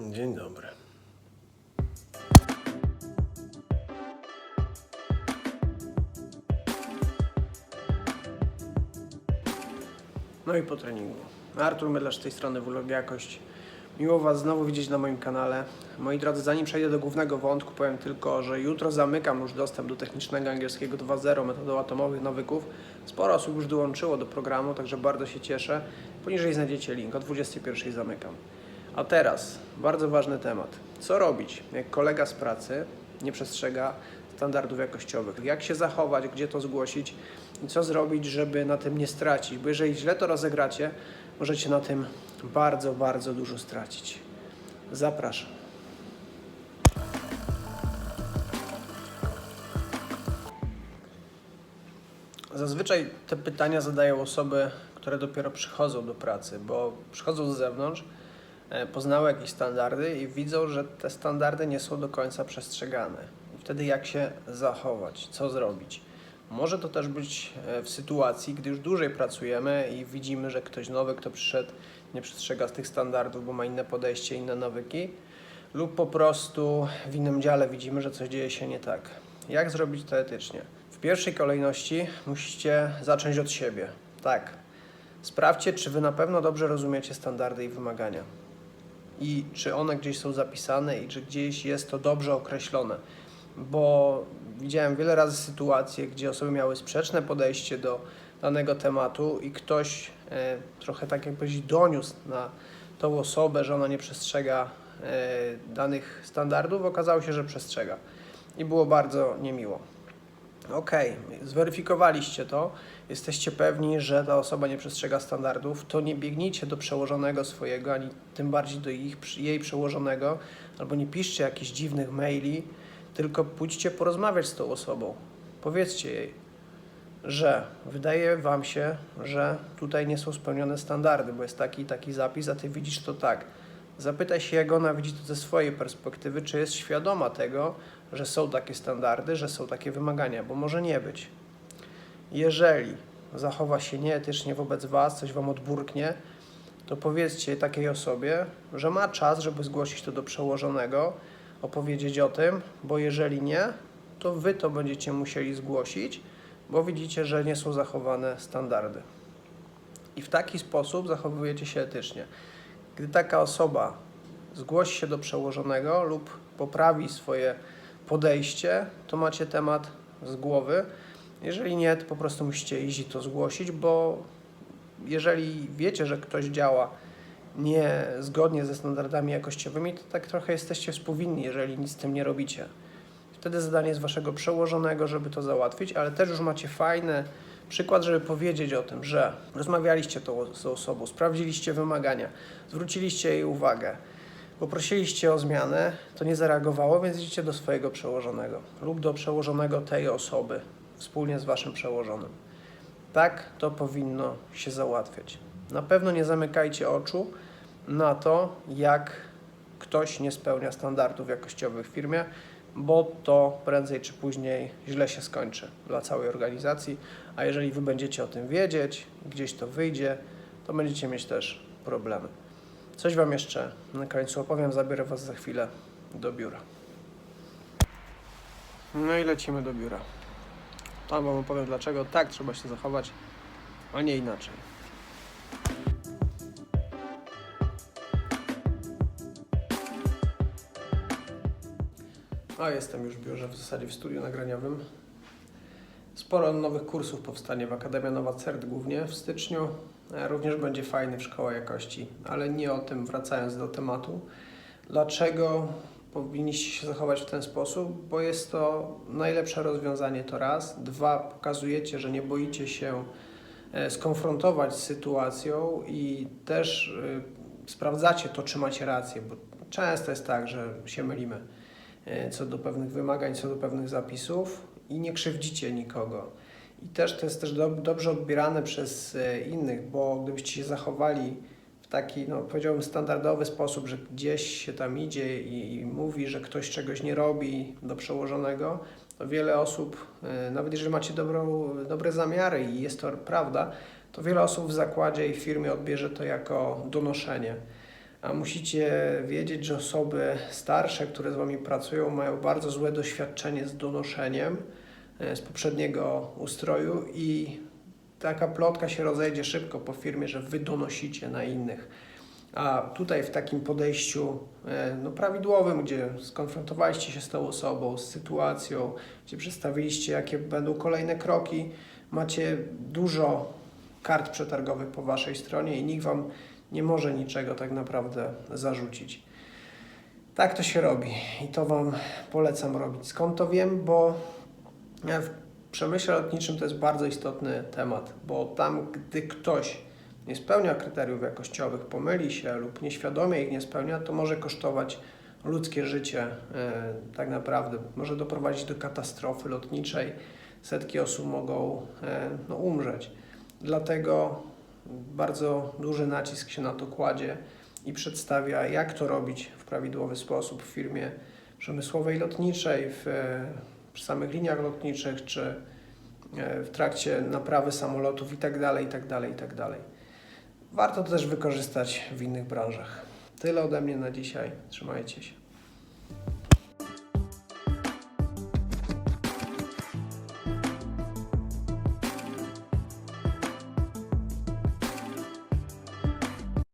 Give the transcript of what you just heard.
Dzień dobry. No i po treningu. Artur Mydlarz z tej strony Vlog Jakość. Miło Was znowu widzieć na moim kanale. Moi drodzy, zanim przejdę do głównego wątku, powiem tylko, że jutro zamykam już dostęp do technicznego angielskiego 2.0 metodą atomowych nawyków. Sporo osób już dołączyło do programu, także bardzo się cieszę. Poniżej znajdziecie link, o 21.00 zamykam. A teraz, bardzo ważny temat. Co robić, jak kolega z pracy nie przestrzega standardów jakościowych? Jak się zachować, gdzie to zgłosić i co zrobić, żeby na tym nie stracić? Bo jeżeli źle to rozegracie, możecie na tym bardzo, bardzo dużo stracić. Zapraszam. Zazwyczaj te pytania zadają osoby, które dopiero przychodzą do pracy, bo przychodzą z zewnątrz, poznały jakieś standardy i widzą, że te standardy nie są do końca przestrzegane. I wtedy jak się zachować, co zrobić? Może to też być e, w sytuacji, gdy już dłużej pracujemy i widzimy, że ktoś nowy, kto przyszedł, nie przestrzega tych standardów, bo ma inne podejście, inne nawyki, lub po prostu w innym dziale widzimy, że coś dzieje się nie tak. Jak zrobić to etycznie? W pierwszej kolejności musicie zacząć od siebie. Tak. Sprawdźcie, czy wy na pewno dobrze rozumiecie standardy i wymagania. I czy one gdzieś są zapisane i czy gdzieś jest to dobrze określone. Bo widziałem wiele razy sytuacje, gdzie osoby miały sprzeczne podejście do danego tematu i ktoś e, trochę tak jak powiedzieć doniósł na tą osobę, że ona nie przestrzega e, danych standardów, okazało się, że przestrzega. I było bardzo niemiło. Okej, zweryfikowaliście to, jesteście pewni, że ta osoba nie przestrzega standardów, to nie biegnijcie do przełożonego swojego, ani tym bardziej do ich, jej przełożonego, albo nie piszcie jakichś dziwnych maili, tylko pójdźcie porozmawiać z tą osobą. Powiedzcie jej, że wydaje Wam się, że tutaj nie są spełnione standardy, bo jest taki taki zapis, a Ty widzisz to tak. Zapytaj się, jak ona widzi to ze swojej perspektywy, czy jest świadoma tego, że są takie standardy, że są takie wymagania, bo może nie być. Jeżeli zachowa się nieetycznie wobec Was, coś Wam odburknie, to powiedzcie takiej osobie, że ma czas, żeby zgłosić to do przełożonego, opowiedzieć o tym, bo jeżeli nie, to Wy to będziecie musieli zgłosić, bo widzicie, że nie są zachowane standardy. I w taki sposób zachowujecie się etycznie. Gdy taka osoba zgłosi się do przełożonego lub poprawi swoje podejście, to macie temat z głowy. Jeżeli nie, to po prostu musicie i to zgłosić, bo jeżeli wiecie, że ktoś działa nie zgodnie ze standardami jakościowymi, to tak trochę jesteście współwinni, jeżeli nic z tym nie robicie. Wtedy zadanie jest waszego przełożonego, żeby to załatwić, ale też już macie fajny przykład, żeby powiedzieć o tym, że rozmawialiście tą, z osobą, sprawdziliście wymagania, zwróciliście jej uwagę, poprosiliście o zmianę, to nie zareagowało, więc idziecie do swojego przełożonego lub do przełożonego tej osoby wspólnie z waszym przełożonym. Tak to powinno się załatwiać. Na pewno nie zamykajcie oczu na to, jak ktoś nie spełnia standardów jakościowych w firmie, bo to prędzej czy później źle się skończy dla całej organizacji. A jeżeli wy będziecie o tym wiedzieć, gdzieś to wyjdzie, to będziecie mieć też problemy. Coś wam jeszcze na końcu opowiem, zabiorę was za chwilę do biura. No i lecimy do biura. Tam wam opowiem dlaczego tak trzeba się zachować, a nie inaczej. A jestem już w biurze, w zasadzie w studiu nagraniowym. Sporo nowych kursów powstanie w Akademia Nowa CERT głównie w styczniu. E, Również będzie fajny w Szkoła Jakości, ale nie o tym wracając do tematu. Dlaczego powinniście się zachować w ten sposób? Bo jest to najlepsze rozwiązanie to raz. Dwa, pokazujecie, że nie boicie się e, skonfrontować z sytuacją i też e, sprawdzacie to, czy macie rację, bo często jest tak, że się mylimy co do pewnych wymagań, co do pewnych zapisów i nie krzywdzicie nikogo. I też to jest też do, dobrze odbierane przez e, innych, bo gdybyście się zachowali w taki, no powiedziałbym, standardowy sposób, że gdzieś się tam idzie i, i mówi, że ktoś czegoś nie robi do przełożonego, to wiele osób, e, nawet jeżeli macie dobrą, dobre zamiary i jest to prawda, to wiele osób w zakładzie i firmie odbierze to jako donoszenie. A musicie wiedzieć, że osoby starsze, które z Wami pracują, mają bardzo złe doświadczenie z donoszeniem e, z poprzedniego ustroju i taka plotka się rozejdzie szybko po firmie, że Wy donosicie na innych. A tutaj w takim podejściu e, no, prawidłowym, gdzie skonfrontowaliście się z tą osobą, z sytuacją, gdzie przedstawiliście, jakie będą kolejne kroki, macie dużo kart przetargowych po Waszej stronie i nikt Wam nie może niczego tak naprawdę zarzucić. Tak to się robi i to Wam polecam robić. Skąd to wiem? Bo w przemyśle lotniczym to jest bardzo istotny temat, bo tam, gdy ktoś nie spełnia kryteriów jakościowych, pomyli się lub nieświadomie ich nie spełnia, to może kosztować ludzkie życie e, tak naprawdę. Może doprowadzić do katastrofy lotniczej. Setki osób mogą e, no, umrzeć. Dlatego bardzo duży nacisk się na to kładzie i przedstawia, jak to robić w prawidłowy sposób w firmie przemysłowej lotniczej, w, e, przy samych liniach lotniczych, czy e, w trakcie naprawy samolotów itd., itd., itd. Warto to też wykorzystać w innych branżach. Tyle ode mnie na dzisiaj. Trzymajcie się.